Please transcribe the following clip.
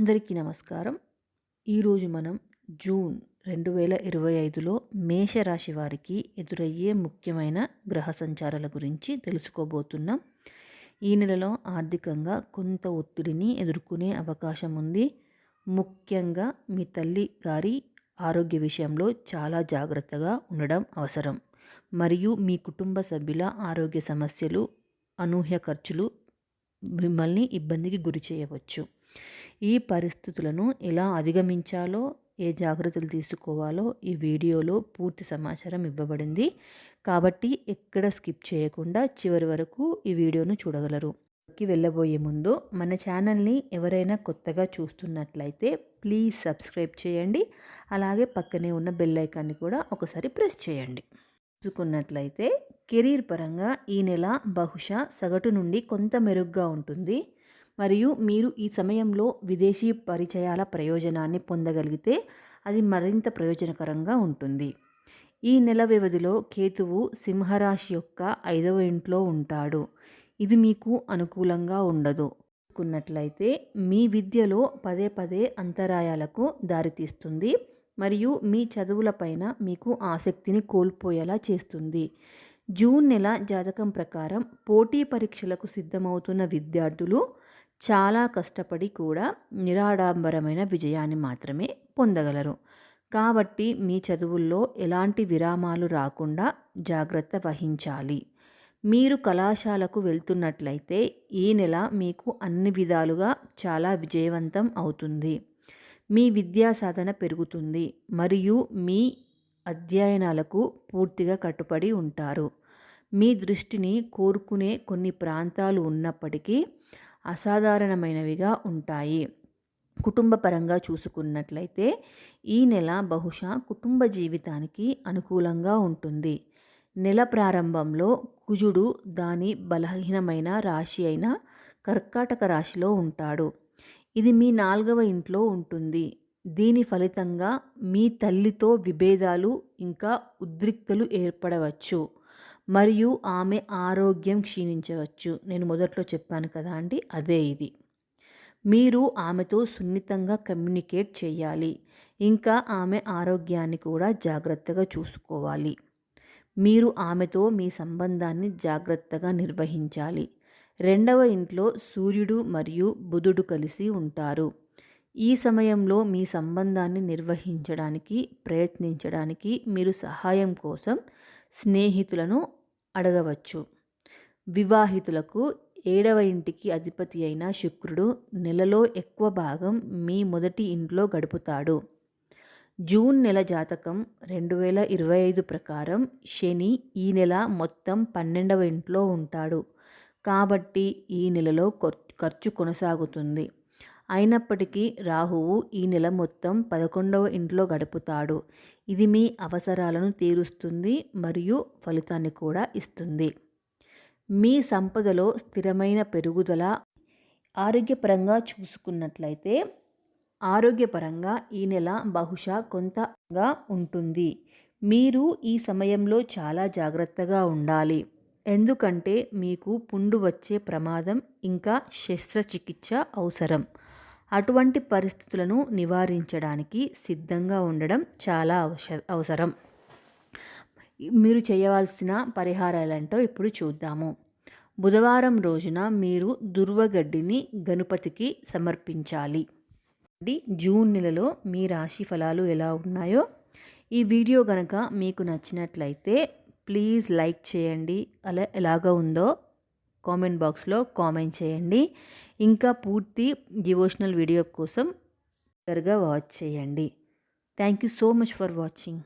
అందరికీ నమస్కారం. ఈరోజు మనం జూన్ రెండు వేల ఇరవై ఐదులో మేషరాశి వారికి ఎదురయ్యే ముఖ్యమైన గ్రహ సంచారాల గురించి తెలుసుకోబోతున్నాం. ఈ నెలలో ఆర్థికంగా కొంత ఒత్తిడిని ఎదుర్కొనే అవకాశం ఉంది. ముఖ్యంగా మీ తల్లి గారి ఆరోగ్య విషయంలో చాలా జాగ్రత్తగా ఉండడం అవసరం. మరియు మీ కుటుంబ సభ్యుల ఆరోగ్య సమస్యలు అనూహ్య ఖర్చులు మిమ్మల్ని ఇబ్బందికి గురి చేయవచ్చు. ఈ పరిస్థితులను ఎలా అధిగమించాలో ఏ జాగ్రత్తలు తీసుకోవాలో ఈ వీడియోలో పూర్తి సమాచారం ఇవ్వబడింది. కాబట్టి ఎక్కడ స్కిప్ చేయకుండా చివరి వరకు ఈ వీడియోను చూడగలరు. కి వెళ్ళబోయే ముందు మన ఛానల్ని ఎవరైనా కొత్తగా చూస్తున్నట్లయితే ప్లీజ్ సబ్స్క్రైబ్ చేయండి. అలాగే పక్కనే ఉన్న బెల్ ఐకాన్ని కూడా ఒకసారి ప్రెస్ చేయండి. చూసుకున్నట్లయితే కెరీర్ పరంగా ఈ నెల బహుశా సగటు నుండి కొంత మెరుగ్గా ఉంటుంది. మరియు మీరు ఈ సమయంలో విదేశీ పరిచయాల ప్రయోజనాన్ని పొందగలిగితే అది మరింత ప్రయోజనకరంగా ఉంటుంది. ఈ నెల వ్యవధిలో కేతువు సింహరాశి యొక్క ఐదవ ఇంట్లో ఉంటాడు. ఇది మీకు అనుకూలంగా ఉండదు. అనుకున్నట్లయితే మీ విద్యలో పదే పదే అంతరాయాలకు దారితీస్తుంది మరియు మీ చదువులపైన మీకు ఆసక్తిని కోల్పోయేలా చేస్తుంది. జూన్ నెల జాతకం ప్రకారం పోటీ పరీక్షలకు సిద్ధమవుతున్న విద్యార్థులు చాలా కష్టపడి కూడా నిరాడంబరమైన విజయాన్ని మాత్రమే పొందగలరు. కాబట్టి మీ చదువుల్లో ఎలాంటి విరామాలు రాకుండా జాగ్రత్త వహించాలి. మీరు కళాశాలకు వెళ్తున్నట్లయితే ఈ నెల మీకు అన్ని విధాలుగా చాలా విజయవంతం అవుతుంది. మీ విద్యా సాధన పెరుగుతుంది మరియు మీ అధ్యయనాలకు పూర్తిగా కట్టుబడి ఉంటారు. మీ దృష్టిని కోరుకునే కొన్ని ప్రాంతాలు ఉన్నప్పటికీ అసాధారణమైనవిగా ఉంటాయి. కుటుంబ పరంగా చూసుకున్నట్లయితే ఈ నెల బహుశా కుటుంబ జీవితానికి అనుకూలంగా ఉంటుంది. నెల ప్రారంభంలో కుజుడు దాని బలహీనమైన రాశి అయిన కర్కాటక రాశిలో ఉంటాడు. ఇది మీ నాలుగవ ఇంట్లో ఉంటుంది. దీని ఫలితంగా మీ తల్లితో విభేదాలు ఇంకా ఉద్రిక్తలు ఏర్పడవచ్చు. మరియు ఆమె ఆరోగ్యం క్షీణించవచ్చు. నేను మొదట్లో చెప్పాను కదా అండి అదే ఇది. మీరు ఆమెతో సున్నితంగా కమ్యూనికేట్ చేయాలి. ఇంకా ఆమె ఆరోగ్యాన్ని కూడా జాగ్రత్తగా చూసుకోవాలి. మీరు ఆమెతో మీ సంబంధాన్ని జాగ్రత్తగా నిర్వహించాలి. రెండవ ఇంట్లో సూర్యుడు మరియు బుధుడు కలిసి ఉంటారు. ఈ సమయంలో మీ సంబంధాన్ని నిర్వహించడానికి ప్రయత్నించడానికి మీరు సహాయం కోసం స్నేహితులను అడగవచ్చు. వివాహితులకు ఏడవ ఇంటికి అధిపతి అయిన శుక్రుడు నెలలో ఎక్కువ భాగం మీ మొదటి ఇంట్లో గడుపుతాడు. జూన్ నెల జాతకం రెండు వేల ఇరవై ఐదు ప్రకారం శని ఈ నెల మొత్తం పన్నెండవ ఇంట్లో ఉంటాడు. కాబట్టి ఈ నెలలో ఖర్చు కొనసాగుతుంది. అయినప్పటికీ రాహువు ఈ నెల మొత్తం పదకొండవ ఇంట్లో గడుపుతాడు. ఇది మీ అవసరాలను తీరుస్తుంది మరియు ఫలితాన్ని కూడా ఇస్తుంది. మీ సంపదలో స్థిరమైన పెరుగుదల ఆరోగ్యపరంగా చూసుకున్నట్లయితే ఆరోగ్యపరంగా ఈ నెల బహుశా కొంతగా ఉంటుంది. మీరు ఈ సమయంలో చాలా జాగ్రత్తగా ఉండాలి. ఎందుకంటే మీకు పుండు వచ్చే ప్రమాదం ఇంకా శస్త్రచికిత్స అవసరం. అటువంటి పరిస్థితులను నివారించడానికి సిద్ధంగా ఉండడం చాలా అవసరం. మీరు చేయవలసిన పరిహారాలంటో ఇప్పుడు చూద్దాము. బుధవారం రోజున మీరు దుర్వగడ్డిని గణపతికి సమర్పించాలి. జూన్ నెలలో మీ రాశి ఫలాలు ఎలా ఉన్నాయో ఈ వీడియో కనుక మీకు నచ్చినట్లయితే ప్లీజ్ లైక్ చేయండి. అలా ఎలాగ ఉందో కామెంట్ బాక్స్లో కామెంట్ చేయండి. ఇంకా పూర్తి డివోషనల్ వీడియో కోసం దగ్గరగా వాచ్ చేయండి. Thank you so much for watching